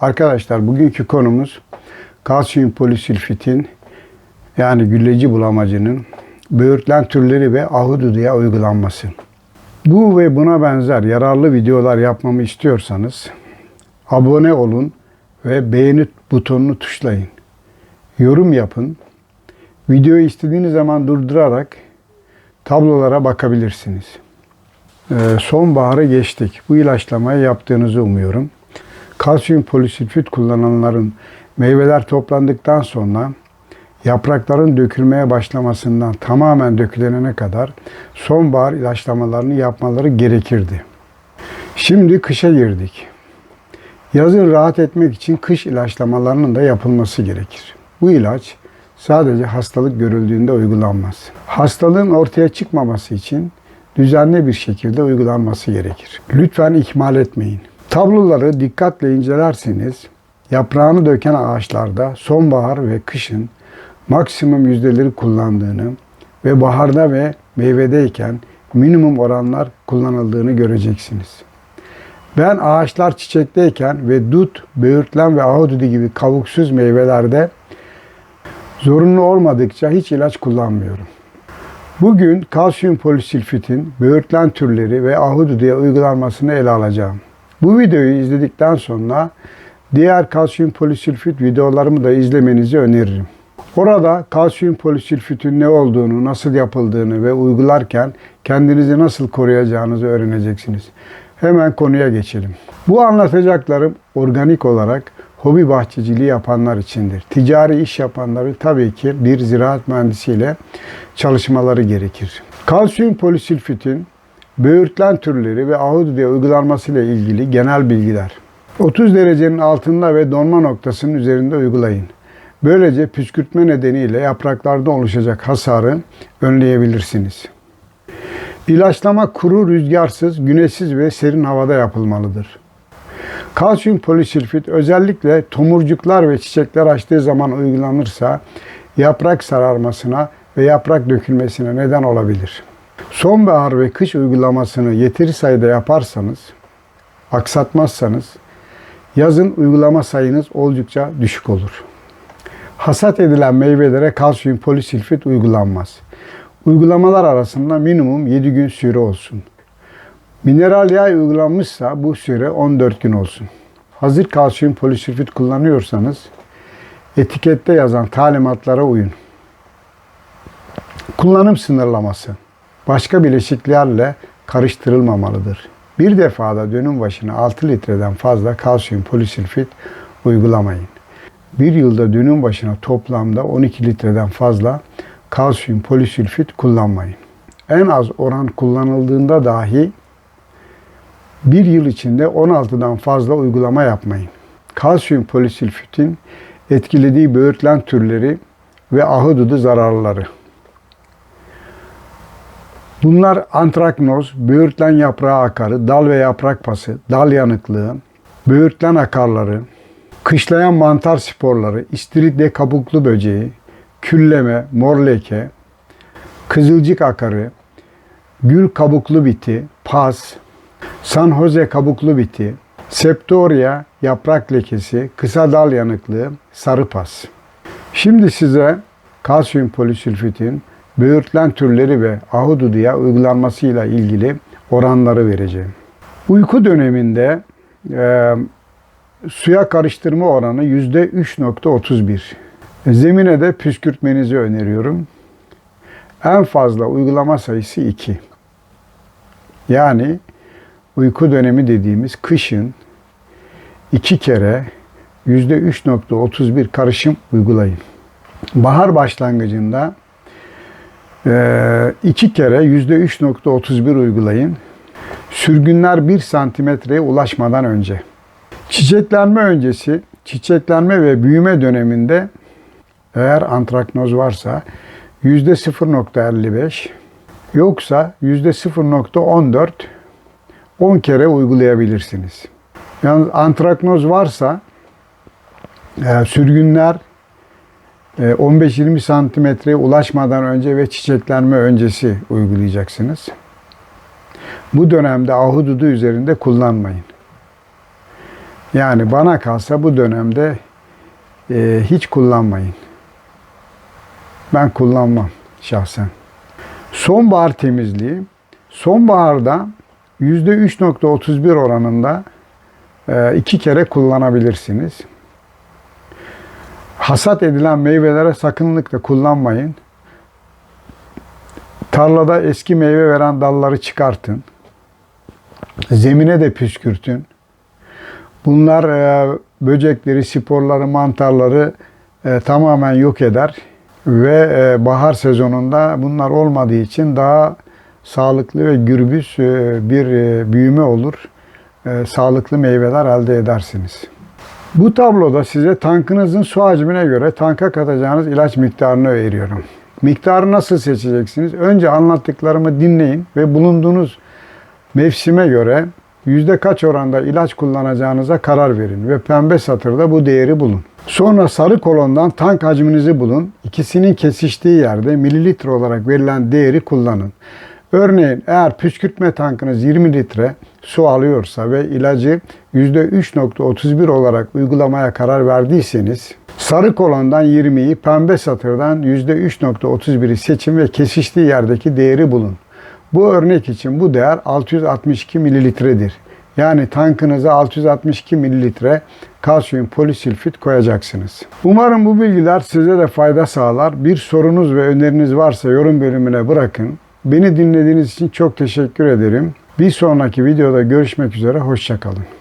Arkadaşlar bugünkü konumuz kalsiyum polisilfitin yani gülleci bulamacının böğürtlen türleri ve ahududuya uygulanması. Bu ve buna benzer yararlı videolar yapmamı istiyorsanız abone olun ve beğeni butonunu tuşlayın. Yorum yapın. Videoyu istediğiniz zaman durdurarak tablolara bakabilirsiniz. Ee, sonbaharı geçtik. Bu ilaçlamayı yaptığınızı umuyorum. Kalsiyum polisilfit kullananların meyveler toplandıktan sonra yaprakların dökülmeye başlamasından tamamen dökülene kadar sonbahar ilaçlamalarını yapmaları gerekirdi. Şimdi kışa girdik. Yazın rahat etmek için kış ilaçlamalarının da yapılması gerekir. Bu ilaç sadece hastalık görüldüğünde uygulanmaz. Hastalığın ortaya çıkmaması için düzenli bir şekilde uygulanması gerekir. Lütfen ihmal etmeyin. Tabloları dikkatle incelerseniz yaprağını döken ağaçlarda sonbahar ve kışın maksimum yüzdeleri kullandığını ve baharda ve meyvedeyken minimum oranlar kullanıldığını göreceksiniz. Ben ağaçlar çiçekteyken ve dut, böğürtlen ve ahududu gibi kavuksuz meyvelerde zorunlu olmadıkça hiç ilaç kullanmıyorum. Bugün kalsiyum polisilfitin böğürtlen türleri ve ahududuya uygulanmasını ele alacağım. Bu videoyu izledikten sonra diğer kalsiyum polisilfit videolarımı da izlemenizi öneririm. Orada kalsiyum polisilfitin ne olduğunu, nasıl yapıldığını ve uygularken kendinizi nasıl koruyacağınızı öğreneceksiniz. Hemen konuya geçelim. Bu anlatacaklarım organik olarak hobi bahçeciliği yapanlar içindir. Ticari iş yapanları tabii ki bir ziraat mühendisiyle çalışmaları gerekir. Kalsiyum polisilfitin böğürtlen türleri ve ahududuya uygulanması ile ilgili genel bilgiler. 30 derecenin altında ve donma noktasının üzerinde uygulayın. Böylece püskürtme nedeniyle yapraklarda oluşacak hasarı önleyebilirsiniz. İlaçlama kuru, rüzgarsız, güneşsiz ve serin havada yapılmalıdır. Kalsiyum polisilfit özellikle tomurcuklar ve çiçekler açtığı zaman uygulanırsa yaprak sararmasına ve yaprak dökülmesine neden olabilir. Sonbahar ve kış uygulamasını yeteri sayıda yaparsanız, aksatmazsanız yazın uygulama sayınız oldukça düşük olur. Hasat edilen meyvelere kalsiyum polisilfit uygulanmaz. Uygulamalar arasında minimum 7 gün süre olsun. Mineral yağ uygulanmışsa bu süre 14 gün olsun. Hazır kalsiyum polisilfit kullanıyorsanız etikette yazan talimatlara uyun. Kullanım sınırlaması başka bileşiklerle karıştırılmamalıdır. Bir defada dönüm başına 6 litreden fazla kalsiyum polisilfit uygulamayın. Bir yılda dönüm başına toplamda 12 litreden fazla kalsiyum polisilfit kullanmayın. En az oran kullanıldığında dahi bir yıl içinde 16'dan fazla uygulama yapmayın. Kalsiyum polisilfitin etkilediği böğürtlen türleri ve ahududu zararları. Bunlar antraknoz, böğürtlen yaprağı akarı, dal ve yaprak pası, dal yanıklığı, böğürtlen akarları, kışlayan mantar sporları, istiridye kabuklu böceği, külleme, mor leke, kızılcık akarı, gül kabuklu biti, pas, San Jose kabuklu biti, septoria yaprak lekesi, kısa dal yanıklığı, sarı pas. Şimdi size kalsiyum polisilfitin böğürtlen türleri ve ahududuya uygulanmasıyla ilgili oranları vereceğim. Uyku döneminde e, suya karıştırma oranı %3.31. Zemine de püskürtmenizi öneriyorum. En fazla uygulama sayısı 2. Yani uyku dönemi dediğimiz kışın iki kere %3.31 karışım uygulayın. Bahar başlangıcında iki kere %3.31 uygulayın. Sürgünler 1 santimetreye ulaşmadan önce. Çiçeklenme öncesi, çiçeklenme ve büyüme döneminde eğer antraknoz varsa %0.55 yoksa %0.14 10 kere uygulayabilirsiniz. Yalnız antraknoz varsa e, sürgünler 15-20 santimetreye ulaşmadan önce ve çiçeklenme öncesi uygulayacaksınız. Bu dönemde ahududu üzerinde kullanmayın. Yani bana kalsa bu dönemde e, hiç kullanmayın. Ben kullanmam şahsen. Sonbahar temizliği. Sonbaharda %3.31 oranında e, iki kere kullanabilirsiniz. Hasat edilen meyvelere sakınlıkla kullanmayın. Tarlada eski meyve veren dalları çıkartın. Zemine de püskürtün. Bunlar e, böcekleri, sporları, mantarları e, tamamen yok eder ve e, bahar sezonunda bunlar olmadığı için daha sağlıklı ve gürbüz e, bir e, büyüme olur. E, sağlıklı meyveler elde edersiniz. Bu tabloda size tankınızın su hacmine göre tanka katacağınız ilaç miktarını veriyorum. Miktarı nasıl seçeceksiniz? Önce anlattıklarımı dinleyin ve bulunduğunuz mevsime göre yüzde kaç oranda ilaç kullanacağınıza karar verin ve pembe satırda bu değeri bulun. Sonra sarı kolondan tank hacminizi bulun. İkisinin kesiştiği yerde mililitre olarak verilen değeri kullanın. Örneğin eğer püskürtme tankınız 20 litre su alıyorsa ve ilacı %3.31 olarak uygulamaya karar verdiyseniz sarı kolondan 20'yi pembe satırdan %3.31'i seçin ve kesiştiği yerdeki değeri bulun. Bu örnek için bu değer 662 mililitredir. Yani tankınıza 662 mililitre kalsiyum polisilfit koyacaksınız. Umarım bu bilgiler size de fayda sağlar. Bir sorunuz ve öneriniz varsa yorum bölümüne bırakın. Beni dinlediğiniz için çok teşekkür ederim. Bir sonraki videoda görüşmek üzere, hoşçakalın.